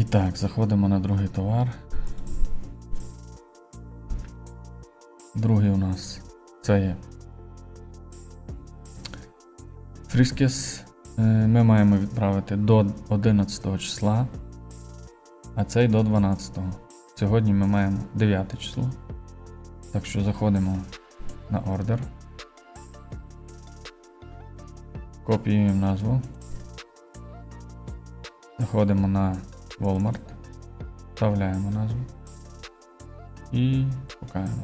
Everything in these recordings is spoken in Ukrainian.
І так, заходимо на другий товар. Другий у нас це є Фріскес. Е, Ми маємо відправити до 11 числа, а цей до 12. Сьогодні ми маємо 9 число. Так що заходимо на ордер. Копіюємо назву. Заходимо на Walmart. Вставляємо назву. І шукаємо.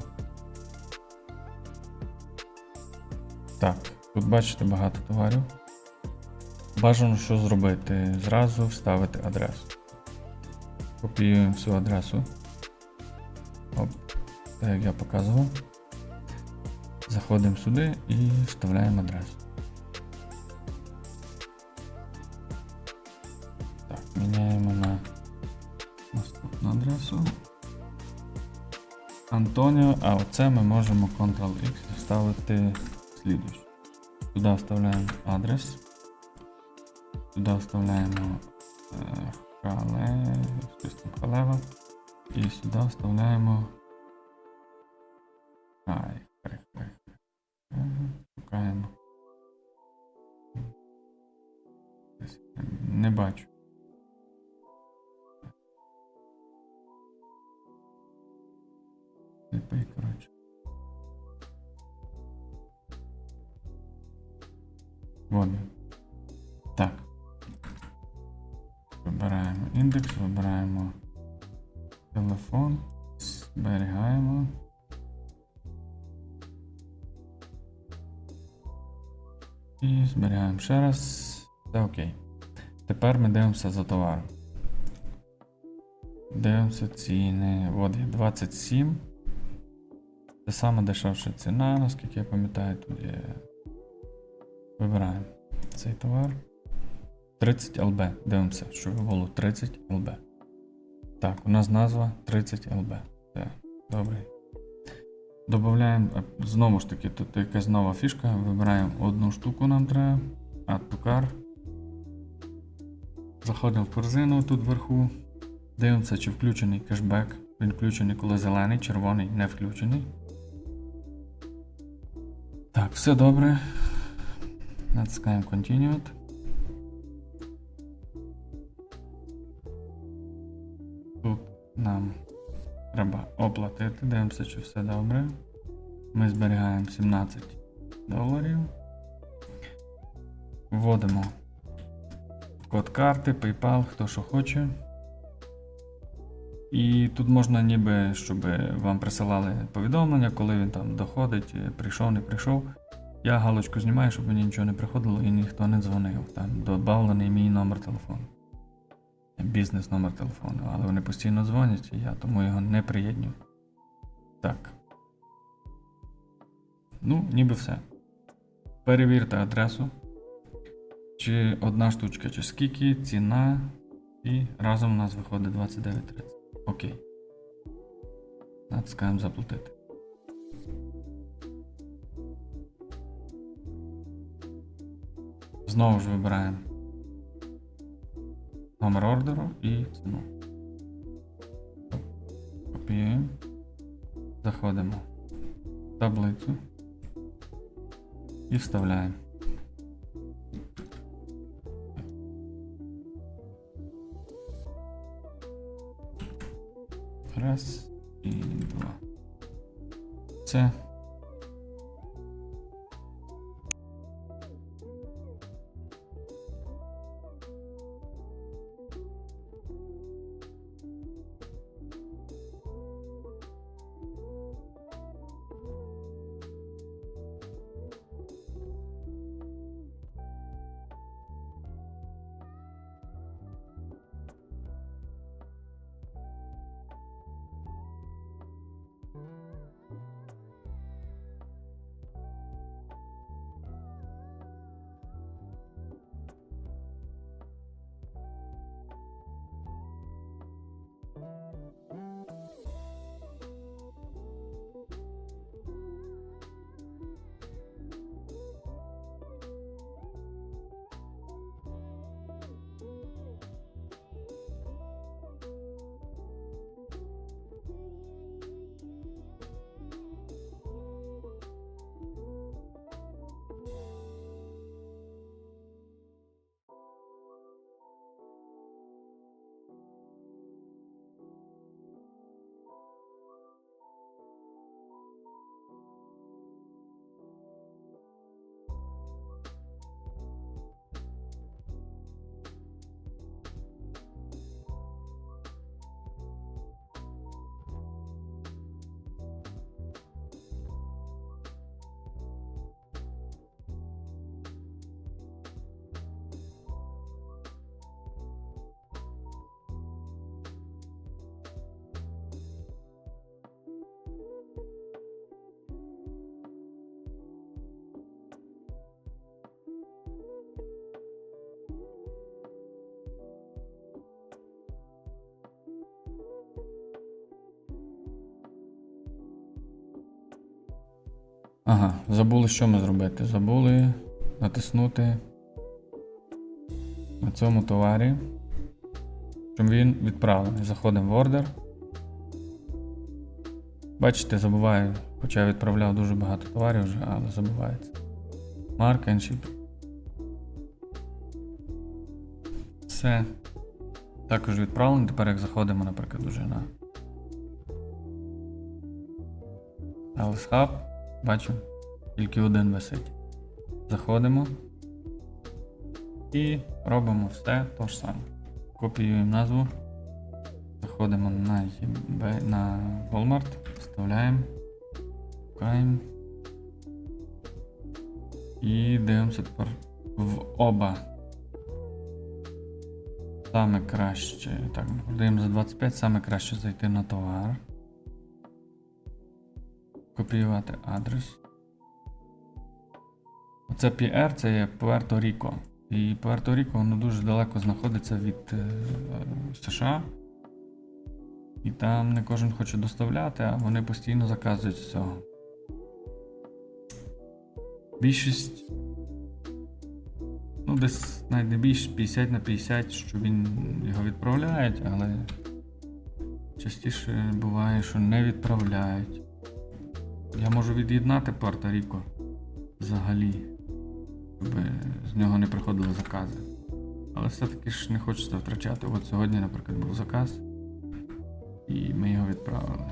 Так, тут бачите багато товарів. Бажано що зробити? Зразу вставити адресу. Копіюємо всю адресу. Оп, так як я показував. Заходимо сюди і вставляємо адресу. Так, міняємо Антоніо, а оце ми можемо Ctrl-X вставити слідуючий. Сюди вставляємо адрес. Сюди вставляємо е, хале, халева. І сюди вставляємо. Хай. Шукаємо. Не бачу. Вон. Так. Вибираємо індекс, вибираємо телефон, зберігаємо. І зберігаємо ще раз. Все окей. Тепер ми дивимося за товаром. Дивимося ціни. От є 27. Це саме дешевша ціна, наскільки я пам'ятаю, тут є. Вибираємо цей товар. 30 ЛБ. Дивимося, що було 30 ЛБ. Так, у нас назва 30 ЛБ. Це добре. Додаємо, знову ж таки, тут якась нова фішка. Вибираємо одну штуку нам треба. Add to car. Заходимо в корзину тут вверху. Дивимося, чи включений кешбек. Він включений, коли зелений, червоний не включений. Так, все добре. Натискаємо Continued. Тут нам треба оплатити. Дивимося, чи все добре. Ми зберігаємо 17 доларів. Вводимо код карти, PayPal, хто що хоче. І тут можна ніби, щоб вам присилали повідомлення, коли він там доходить, прийшов, не прийшов. Я галочку знімаю, щоб мені нічого не приходило і ніхто не дзвонив. Там додавлений мій номер телефону. Бізнес номер телефону. Але вони постійно дзвонять, і я тому його не приєдню. Так. Ну, ніби все. Перевірте адресу. Чи одна штучка, чи скільки, ціна. І разом у нас виходить 29.30. Окей. Натискаємо заплатити. Знову ж вибираємо номер ордеру і ціну. Копіюємо. Заходимо в таблицю і вставляємо. Раз і два. Це. Ага, забули, що ми зробити. Забули натиснути на цьому товарі, щоб він відправлений. Заходимо в ордер. Бачите, забуваю, хоча я відправляв дуже багато товарів вже, але забувається. Mark and ship. Все. Також відправлено. Тепер як заходимо, наприклад, уже на Alice Hub. Бачимо, тільки один висить. Заходимо і робимо все то ж саме. Копіюємо назву. Заходимо на, eBay, на Walmart, вставляємо, шукаємо. І дивимося тепер в оба. Саме краще. Так, дивимо за 25, саме краще зайти на товар. Копіювати адрес. Оце PR, це є Пуерто-Ріко. І Пуерто-Ріко воно дуже далеко знаходиться від е, США. І там не кожен хоче доставляти, а вони постійно заказують з цього. Більшість. Ну, десь навіть не більше 50 на 50, що він його відправляють, але частіше буває, що не відправляють. Я можу від'єднати Пуерто-Ріко взагалі, щоб з нього не приходили закази. Але все-таки ж не хочеться втрачати. От сьогодні, наприклад, був заказ, і ми його відправили.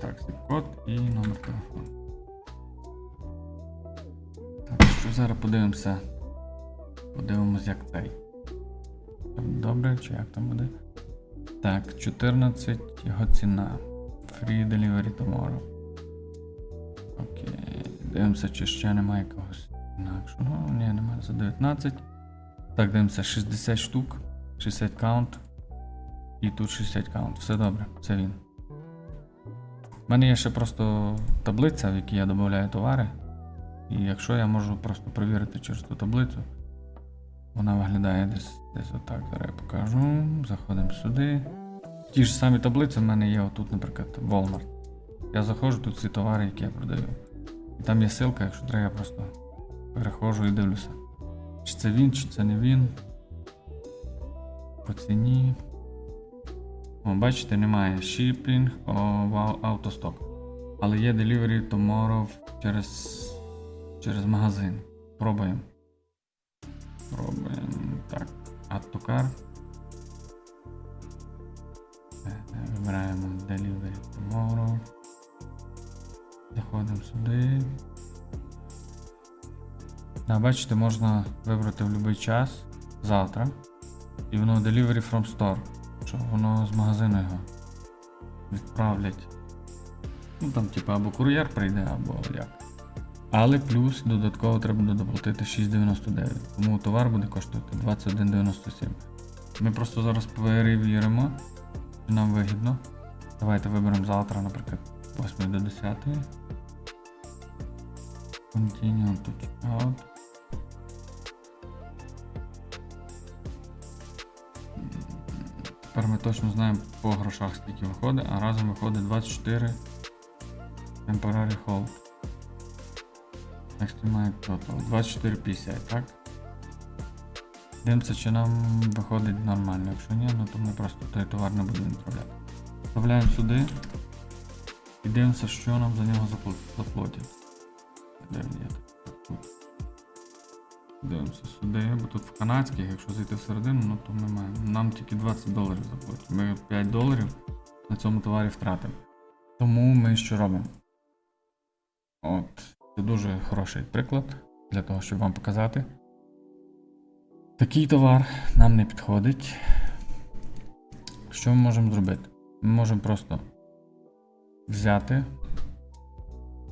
Так, зіп-код і номер телефону. Так, що зараз подивимося. Подивимось, як цей. Добре, чи як там буде? Так, 14 його ціна. Free delivery tomorrow. Окей. Дивимося, чи ще немає якогось інакшого. Ну, Ні, немає за 19. Так, дивимося 60 штук, 60 каунт. І тут 60 каунт. Все добре, це він. У мене є ще просто таблиця, в якій я додаю товари. І якщо я можу просто перевірити через ту таблицю, вона виглядає десь, десь отак. Зараз я покажу. Заходимо сюди. Ті ж самі таблиці в мене є отут, наприклад, Walmart. Я заходжу, тут всі товари, які я продаю. І там є ссылка, якщо треба, я просто переходжу і дивлюся. Чи це він, чи це не він. По ціні. О, бачите, немає shipping, автосток. Але є delivery tomorrow через, через магазин. Пробуємо. Пробуємо. Так. Add to. Е, е, Вибираємо Delivery Tomorrow. Заходимо сюди. Да, бачите, можна вибрати в будь-який час завтра. І воно Delivery from Store. Що воно з магазину його відправлять. Ну там, типу, або кур'єр прийде, або як. Але плюс додатково треба доплатити 6,99. Тому товар буде коштувати 21,97. Ми просто зараз перевіримо, чи нам вигідно. Давайте виберемо завтра, наприклад, 8 до 10. Continue to checkout. Тепер ми точно знаємо по грошах скільки виходить, а разом виходить 24 Temporary Hold. Estimate Total 24,50, так? Дивимося, чи нам виходить нормально. Якщо ні, ну то ми просто той товар не будемо відправляти. Вставляємо сюди і дивимося, що нам за нього запл- заплатять. Де він є? Тут. Дивимося сюди, бо тут в канадських, якщо зайти всередину, ну то ми маємо. Нам тільки 20 доларів заплатять. Ми 5 доларів на цьому товарі втратимо. Тому ми що робимо? От, це дуже хороший приклад для того, щоб вам показати. Такий товар нам не підходить. Що ми можемо зробити? Ми можемо просто взяти.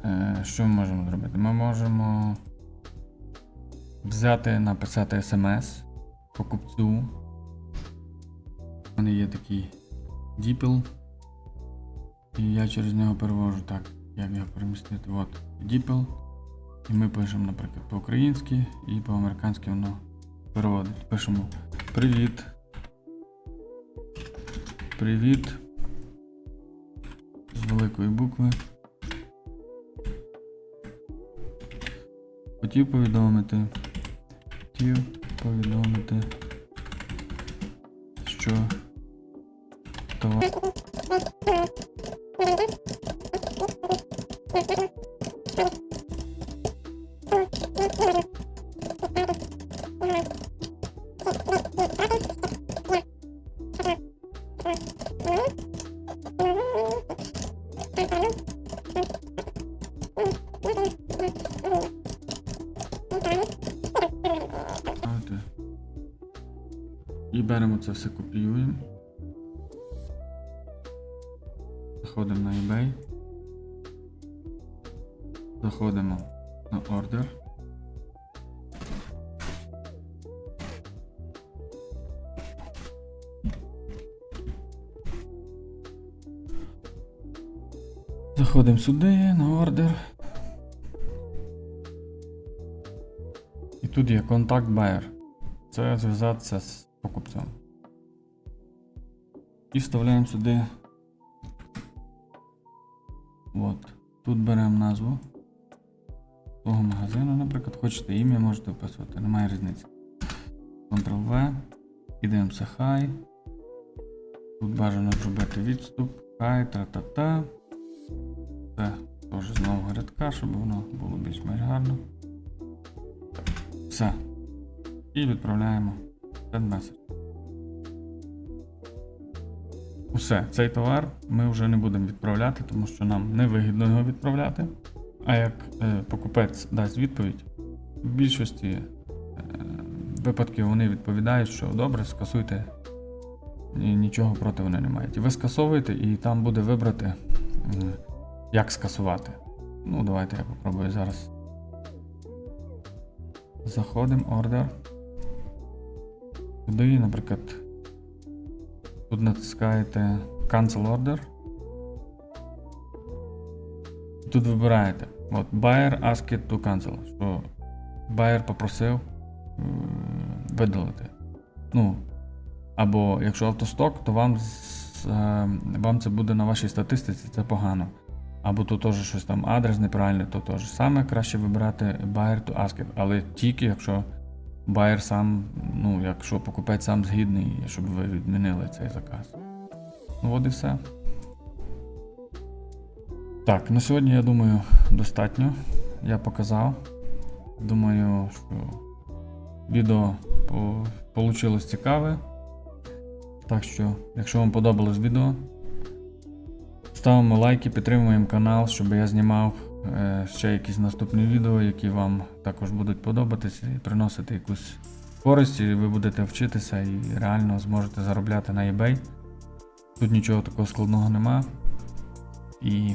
Е, що ми можемо зробити? Ми можемо взяти, написати смс покупцю. У мене є такий DeepL. І я через нього перевожу так, як його перемістити. От DeepL. І ми пишемо, наприклад, по-українськи і по-американськи воно переводить. Пишемо Привіт. Привіт. з великої букви. Хотів повідомити. Хотів повідомити, що товар. І беремо це все, копіюємо. Заходимо на eBay. Заходимо на ордер. Заходимо сюди на ордер. І тут є контакт Buyer. Це зв'язатися з покупцем. І вставляємо сюди. От. Тут беремо назву того магазину, наприклад, хочете ім'я, можете вписувати, немає різниці. Ctrl-V. Дивимося High. Тут бажано зробити відступ. High, та-та-та. Це теж з нового рядка, щоб воно було більш-менш гарно. Все. І відправляємо send message. Усе, цей товар ми вже не будемо відправляти, тому що нам не вигідно його відправляти. А як е, покупець дасть відповідь, в більшості е, випадків вони відповідають, що добре, скасуйте, і нічого проти вони не мають. Ви скасовуєте, і там буде вибрати, як скасувати. Ну, давайте я попробую зараз. Заходимо, ордер. Туди, наприклад, тут натискаєте Cancel Order. Тут вибираєте от, Buyer asked to cancel, що buyer попросив м, видалити. Ну, або якщо автосток, то вам, е, вам це буде на вашій статистиці, це погано. Або тут теж щось там адрес неправильний, то теж саме краще вибирати buyer to ask it, але тільки якщо Байер сам, ну, якщо покупець сам згідний, щоб ви відмінили цей заказ. Ну от і все. Так, на сьогодні, я думаю, достатньо. Я показав. Думаю, що відео вийшло цікаве. Так що, якщо вам подобалось відео, ставимо лайки, підтримуємо канал, щоб я знімав е, ще якісь наступні відео, які вам також будуть подобатися і приносити якусь користь, і ви будете вчитися і реально зможете заробляти на eBay. Тут нічого такого складного нема. І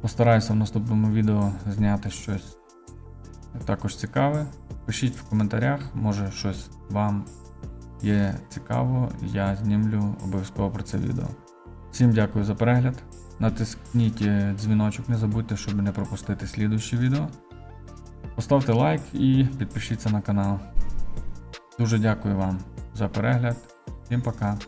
постараюся в наступному відео зняти щось також цікаве. Пишіть в коментарях, може щось вам є цікаво, я знімлю обов'язково про це відео. Всім дякую за перегляд. Натисніть е, дзвіночок, не забудьте, щоб не пропустити слідуючі відео. Поставте лайк і підпишіться на канал. Дуже дякую вам за перегляд. Всім пока.